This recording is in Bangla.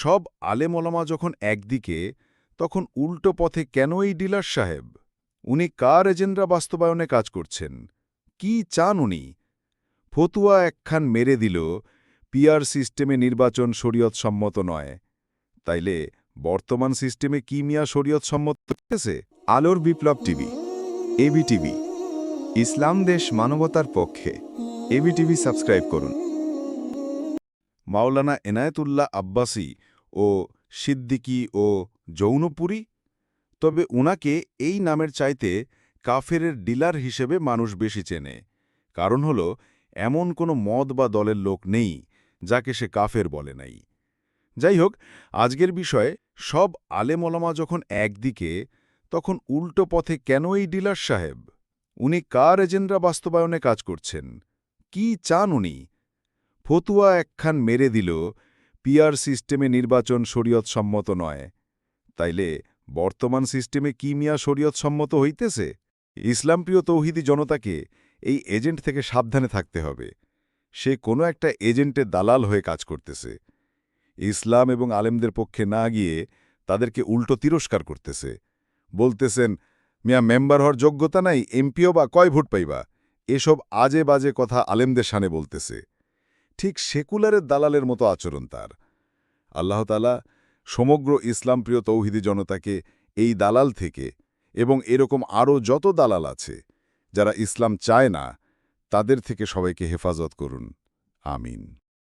সব আলেমলামা যখন একদিকে, তখন উল্টো পথে কেন এই ডিলার সাহেব? উনি কার এজেন্ডা বাস্তবায়নে কাজ করছেন? কি চান উনি? ফতুয়া একখান মেরে দিল, পিআর সিস্টেমে নির্বাচন শরীয়ত সম্মত নয়। তাইলে বর্তমান সিস্টেমে কি মিয়া শরীয়ত সম্মত হতেছে আলোর বিপ্লব টিভি এবি টিভি ইসলাম দেশ মানবতার পক্ষে এবি টিভি সাবস্ক্রাইব করুন। মাওলানা এনায়েতুল্লাহ আব্বাসী ও সিদ্দিকী ও যৌনপুরী? তবে উনাকে এই নামের চাইতে কাফেরের ডিলার হিসেবে মানুষ বেশি চেনে। কারণ হল, এমন কোনো মদ বা দলের লোক নেই যাকে সে কাফের বলে নাই। যাই হোক, আজকের বিষয়ে সব আলেমলামা যখন একদিকে, তখন উল্টো পথে কেন এই ডিলার সাহেব? উনি কার এজেন্ডা বাস্তবায়নে কাজ করছেন? কি চান উনি? ফতুয়া একখান মেরে দিল পিয়ার সিস্টেমে নির্বাচন শরীয়ত সম্মত নয়। তাইলে বর্তমান সিস্টেমে কি মিয়া শরীয়ত সম্মত হইতেছে? ইসলামপ্রিয় তৌহিদি জনতাকে এই এজেন্ট থেকে সাবধানে থাকতে হবে। সে কোনো একটা এজেন্টের দালাল হয়ে কাজ করতেছে। ইসলাম এবং আলেমদের পক্ষে না গিয়ে তাদেরকে উল্টো তিরস্কার করতেছে। বলতেছেন, মিয়া মেম্বার হওয়ার যোগ্যতা নাই, এমপিও বা কয় ভোট পাইবা? এসব আজে বাজে কথা আলেমদের সানে বলতেছে। ঠিক সেকুলারের দালালের মতো আচরণ তার। আল্লাহতালা সমগ্র ইসলামপ্রিয় তৌহিদি জনতাকে এই দালাল থেকে এবং এরকম আরও যত দালাল আছে, যারা ইসলাম চায় না, তাদের থেকে সবাইকে হেফাজত করুন। আমিন।